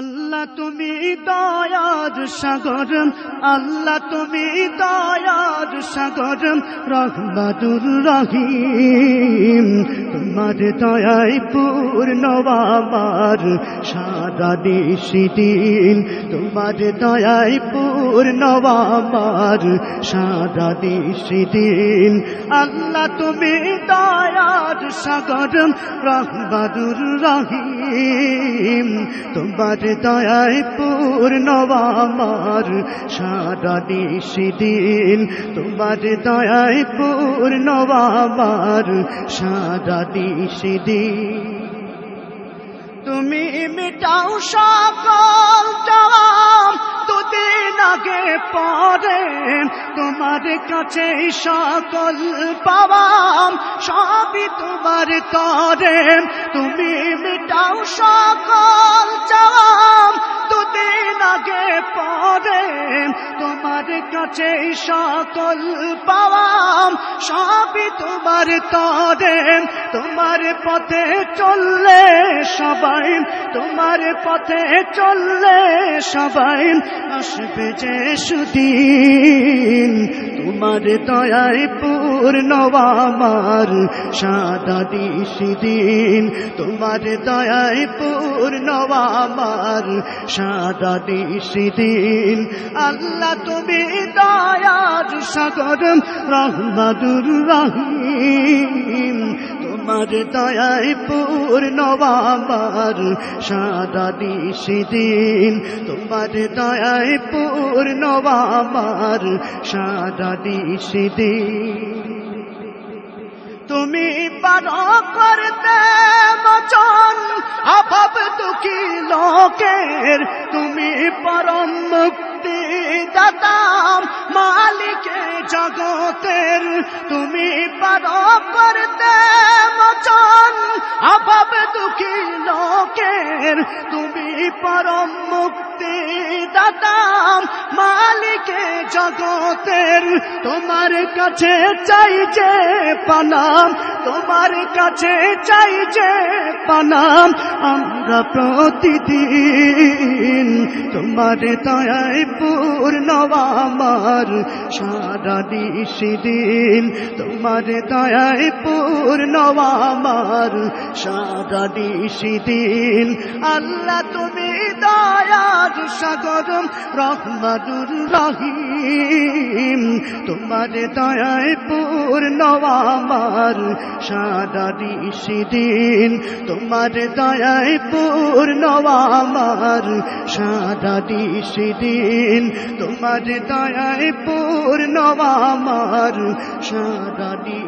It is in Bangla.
আল্লাহ তুমি দয়ার সাগর, আল্লাহ তুমি দয়ার সাগর রহমাদুর রহিম। তোমার দয়াই পূর্ণ আমার সারা দিন তোমার দয়াই পূর্ণ আমার সারা দিন আল্লাহ তুমি দয়ার সাগর রহমাদুর রহিম। তোমার দয়ায় পূর্ণ আমার, সারা দিন তোমার দয়ায় পূর্ণ আমার, সারা দিন তুমি মিটাও সকল চাম দুদিন আগে পরে। তোমার কাছে সকল পাওয়াম, সবই তোমার তরে। তুমি মিটাও সকল কাছে সকল পাওয়াম, সবই তোমার তরে তোমার পথে চললে সবাই, তোমার পথে চললে সবাই আসবে যে সুদিন। তোমার দয়ায় পূর্ণ আমার সাদা দিন তোমার দয়ায় পূর্ণ আমার সাদা দিন আল্লাহ তুমি দয়ার সাগর রহমাদুর রহিম। তোমার দয়ায় পূর্ণ আমার সাদা দিন। তোমার দয়ায় পূর্ণ আমার সাদা দিন। তুমি পার করতে বচন, অভাব দুঃখী লোকের। তুমি পরম দাতাম মালিকে জগতের তুমি পার করতে বচন। অভাব দুঃখী লোকের তুমি পরম মুক্তি দাতাম, মালিকে জগতের তোমার কাছে চাই যে পানাম তোমার কাছে চাই যে পানাম আমরা প্রতিদিন তোমার দয়ায় পূর্ণ আমার সারা দিন তোমার দয়ায় পূর্ণ আমার সারা দিন আল্লাহ দয়ার সাগর রহমাদুর রহিম। তোমার দয়ায় পূর্ণ আমার সারা দিন। তোমার দয়ায় পূর্ণ আমার সারা দিন। তোমার দয়ায় পূর্ণ আমার সারা দিন।